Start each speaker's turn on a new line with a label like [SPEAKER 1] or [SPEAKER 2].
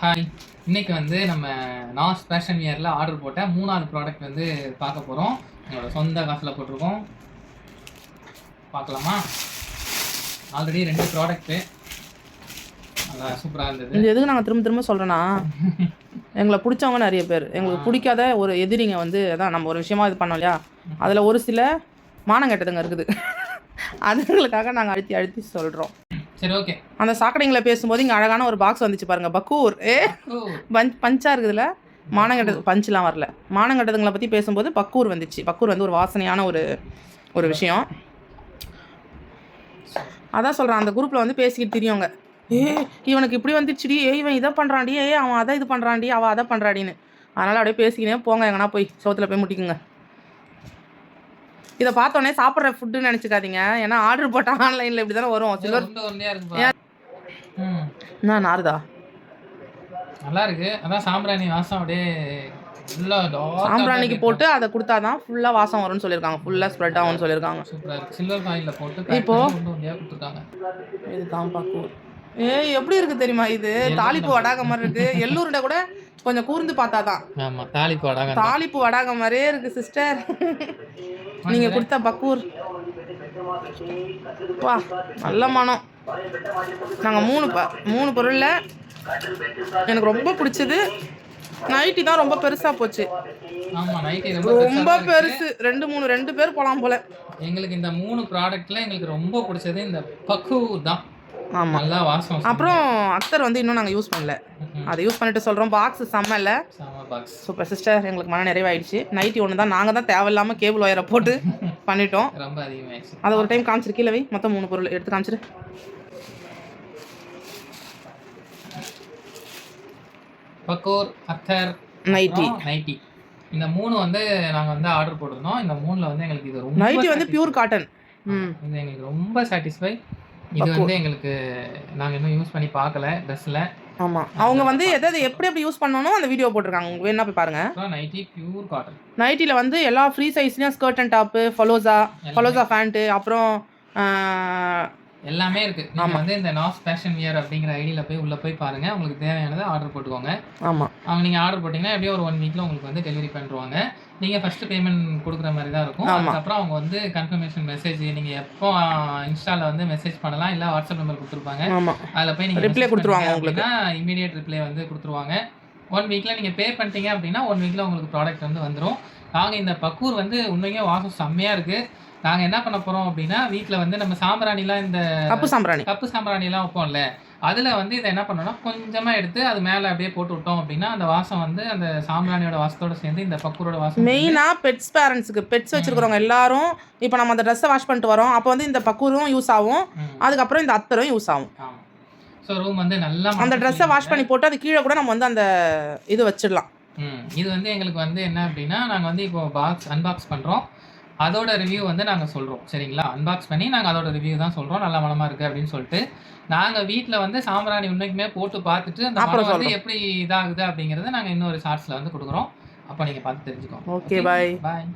[SPEAKER 1] Hi இன்னைக்கு வந்து நம்ம நாஸ் ஃபேஷன் வியரில் ஆர்டர் போட்ட மூணாவது ப்ராடக்ட் வந்து பார்க்க போகிறோம் எங்களோட சொந்த காசில் போட்டிருக்கோம். பார்க்கலாமா? ஆல்ரெடி ரெண்டு ப்ராடக்ட்டு நல்லா சூப்பராக இருந்தது.
[SPEAKER 2] இந்த எதுக்கு நாங்கள் திரும்ப திரும்ப சொல்கிறேன்னா எங்களை பிடிச்சவங்க நிறைய பேர். எங்களுக்கு பிடிக்காத ஒரு எதிரிங்க வந்து அதான் நம்ம ஒரு விஷயமா இது பண்ணோம் இல்லையா? அதில் ஒரு சில மானம் கெட்டதுங்க இருக்குது. அதுங்களுக்காக நாங்கள் அழுத்தி அழுத்தி சொல்கிறோம்
[SPEAKER 1] சரி ஓகே
[SPEAKER 2] அந்த சாக்கடைங்களை பேசும்போது இங்கே அழகான ஒரு பாக்ஸ் வந்துச்சு பாருங்க. பக்கூர். ஏ பஞ்ச் பஞ்சா இருக்குதுல மானம் கெட்டது பஞ்செலாம் வரல. மானம் கெட்டதுங்களை பற்றி பேசும்போது பக்கூர் வந்துச்சு. பக்கூர் வந்து ஒரு வாசனையான ஒரு ஒரு விஷயம். அதான் சொல்கிறேன் அந்த குரூப்பில் வந்து பேசிக்கிட்டு தெரியுங்க. ஏ இவனுக்கு இப்படி வந்துச்சுடி ஏ இவன் இதை பண்ணுறான்டி ஏ அவன் அதை இது பண்ணுறான்டி அவள் அதை பண்ணுறாடின்னு அதனால் அப்படியே பேசிக்கினே போங்க எங்கன்னா போய் சோத்துல போய் முட்டிக்குங்க. இதை பார்த்தோன்னே சாப்பிட்ற ஃபுட்டுன்னு நினச்சிக்காதீங்க. ஏன்னா ஆர்டர் போட்டால் ஆன்லைனில் இப்படி தானே வரும். சில்வர் என்ன நாருதா?
[SPEAKER 1] நல்லா இருக்கு. அதான் சாம்பிராணி வாசம் அப்படியே
[SPEAKER 2] சாம்பிராணிக்கு போட்டு அதை கொடுத்தாதான் ஃபுல்லாக வாசம் வரும்னு சொல்லியிருக்காங்க. ஃபுல்லாக ஸ்ப்ரெட் ஆகும்னு
[SPEAKER 1] இருக்கு. சில்வர் காயிலில் போட்டு
[SPEAKER 2] இப்போ-
[SPEAKER 1] இப்போ உருண்டை உருண்டையாக கொடுத்துருக்காங்க.
[SPEAKER 2] இதுதான் பக்கூர் ஏய் எப்படி இருக்கு தெரியுமா இது? தாளிப்பு வடாக மாதிரி இருக்கு. எள்ளூருண்டை கூட கொஞ்சம் கூர்ந்து பார்த்தாதான்.
[SPEAKER 1] ஆமாம் தாளிப்பு வடாக
[SPEAKER 2] தாளிப்பு வடாக மாதிரியே இருக்கு சிஸ்டர் நீங்க கொடுத்த பக்கூர். வா நல்ல மனம். நாங்கள் மூணு ப மூணு பொருளில் எனக்கு ரொம்ப பிடிச்சது நைட்டி தான் ரொம்ப பெருசாக போச்சு.
[SPEAKER 1] ரொம்ப
[SPEAKER 2] பெருசு ரெண்டு மூணு ரெண்டு பேர் போகலாம் போல.
[SPEAKER 1] எங்களுக்கு இந்த மூணு ப்ராடக்ட்ல எங்களுக்கு ரொம்ப பிடிச்சது இந்த பக்கு தான்.
[SPEAKER 2] ஆமாம்
[SPEAKER 1] நல்லா வாசம்
[SPEAKER 2] அப்புறம் அக்தர் வந்து இன்னும் நாங்கள் யூஸ் பண்ணல. அதை யூஸ் பண்ணிட்டு சொல்கிறோம் பாக்ஸ் செம்ம இல்லை.
[SPEAKER 1] பாக்ஸ்
[SPEAKER 2] சூப்பர் சிஸ்டர் எங்களுக்கு மன நிறைவாயிடுச்சு. நைட்டி ஒன்று தான் நாங்கள் தான் தேவையில்லாமல் கேபிள் ஒயரை போட்டு பண்ணிட்டோம்.
[SPEAKER 1] ரொம்ப அதிகமாயிடுச்சு.
[SPEAKER 2] அதை ஒரு டைம் காமிச்சிரு கீழே வை மொத்தம் மூணு பொருள் எடுத்து காமிச்சிரு.
[SPEAKER 1] பக்கோர் அத்தர்
[SPEAKER 2] நைட்டி
[SPEAKER 1] நைட்டி இந்த மூணு வந்து நாங்க வந்து ஆர்டர் போட்டிருந்தோம். இந்த மூணுல வந்து எங்களுக்கு இது ரொம்ப
[SPEAKER 2] நைட்டி வந்து பியூர் காட்டன் ம்.
[SPEAKER 1] இது எங்களுக்கு ரொம்ப சாட்டிஸ்ஃபை இது வந்து எங்களுக்கு நாங்க இன்னும் யூஸ் பண்ணி பார்க்கல ட்ரெஸ்ல
[SPEAKER 2] ஆமாம் அவங்க வந்து எதை எதை எப்படி எப்படி யூஸ் பண்ணணும் அந்த வீடியோ போட்டிருக்காங்க. உங்களுக்கு வேணா போய் பாருங்க.
[SPEAKER 1] நைட்டி பியூர் காட்டன்
[SPEAKER 2] நைட்டியில் வந்து எல்லா free சைஸ்லையும் skirt and top palazzo palazzo pant அப்புறம்
[SPEAKER 1] எல்லாமே இருக்கு. நீங்க வந்து இந்த நாஸ் ஃபேஷன் வியர் அப்படிங்கிற ஐடியில போய் உள்ள போய் பாருங்க. உங்களுக்கு தேவையானதை ஆர்டர் போட்டுக்கோங்க.
[SPEAKER 2] ஆமாம்
[SPEAKER 1] அவங்க நீங்கள் ஆர்டர் போட்டிங்கன்னா எப்படியும் ஒரு ஒன் வீக்கில் உங்களுக்கு வந்து டெலிவரி பண்ணிடுவாங்க நீங்கள் ஃபஸ்ட்டு பேமெண்ட் கொடுக்குற மாதிரி தான் இருக்கும். அதுக்கப்புறம் அவங்க வந்து கன்ஃபர்மேஷன் மெசேஜ் நீங்கள் எப்போ இன்ஸ்டாவில் வந்து மெசேஜ் பண்ணலாம் இல்லை வாட்ஸ்அப் நம்பர் கொடுத்துருப்பாங்க. அதில் போய் நீங்கள்
[SPEAKER 2] Reply கொடுத்துருவாங்க
[SPEAKER 1] உங்களுக்கு. இமீடியட் ரிப்ளை வந்து கொடுத்துருவாங்க. ஒன் வீக்கில் நீங்கள் பே பண்ணிட்டீங்க அப்படின்னா ஒன் வீக்கில் உங்களுக்கு ப்ராடக்ட் வந்து வந்துடும் நாங்கள் இந்த பக்கூர் வந்து உண்மையாக வாசம் செம்மையாக இருக்குது நாங்கள் என்ன பண்ண போகிறோம் அப்படின்னா வீட்டில் வந்து நம்ம சாம்பிராணிலாம் இந்த
[SPEAKER 2] கப்பு சாம்பிராணி.
[SPEAKER 1] கப்பு சாம்பிராணிலாம் வைப்போம்ல அதில் வந்து இதை என்ன பண்ணோம்னா கொஞ்சமாக எடுத்து அது மேலே அப்படியே போட்டு விட்டோம் அப்படின்னா அந்த வாசம் வந்து அந்த சாம்பிராணியோட வாசத்தோட சேர்ந்து இந்த பக்கூரோட வாசம்
[SPEAKER 2] மெயினாக பெட்ஸ் பேரண்ட்ஸுக்கு பெட்ஸ் வச்சிருக்கிறவங்க எல்லாரும் இப்போ நம்ம அந்த ட்ரெஸ்ஸை வாஷ் பண்ணிட்டு வரோம் அப்போ வந்து இந்த பக்கூரும் யூஸ் ஆகும். அதுக்கப்புறம் இந்த அத்தரும் யூஸ் ஆகும்.
[SPEAKER 1] ஸோ ரூம் வந்து நல்லா
[SPEAKER 2] அந்த ட்ரெஸ்ஸை வாஷ் பண்ணி போட்டு அது கீழே கூட நம்ம வந்து அந்த இது வச்சிடலாம்.
[SPEAKER 1] ம். இது வந்து எங்களுக்கு வந்து என்ன அப்படின்னா நாங்கள் வந்து இப்போ பாக்ஸ் அன்பாக்ஸ் பண்ணுறோம் அதோட ரிவ்யூ வந்து நாங்கள் சொல்கிறோம் சரிங்களா? அன்பாக்ஸ் பண்ணி நாங்கள் அதோட ரிவ்யூ தான் சொல்கிறோம் நல்ல மனமாக இருக்குது அப்படின்னு சொல்லிட்டு நாங்கள் வீட்டில் வந்து சாம்பிராணி உண்மைக்குமே போட்டு பார்த்துட்டு அந்த மனம் வந்து எப்படி இதாகுது அப்படிங்கிறத நாங்கள் இன்னொரு ஷார்ட்ஸில் வந்து கொடுக்குறோம். அப்போ நீங்கள் பார்த்து தெரிஞ்சுக்கோங்க.
[SPEAKER 2] Okay, bye.
[SPEAKER 1] பாய்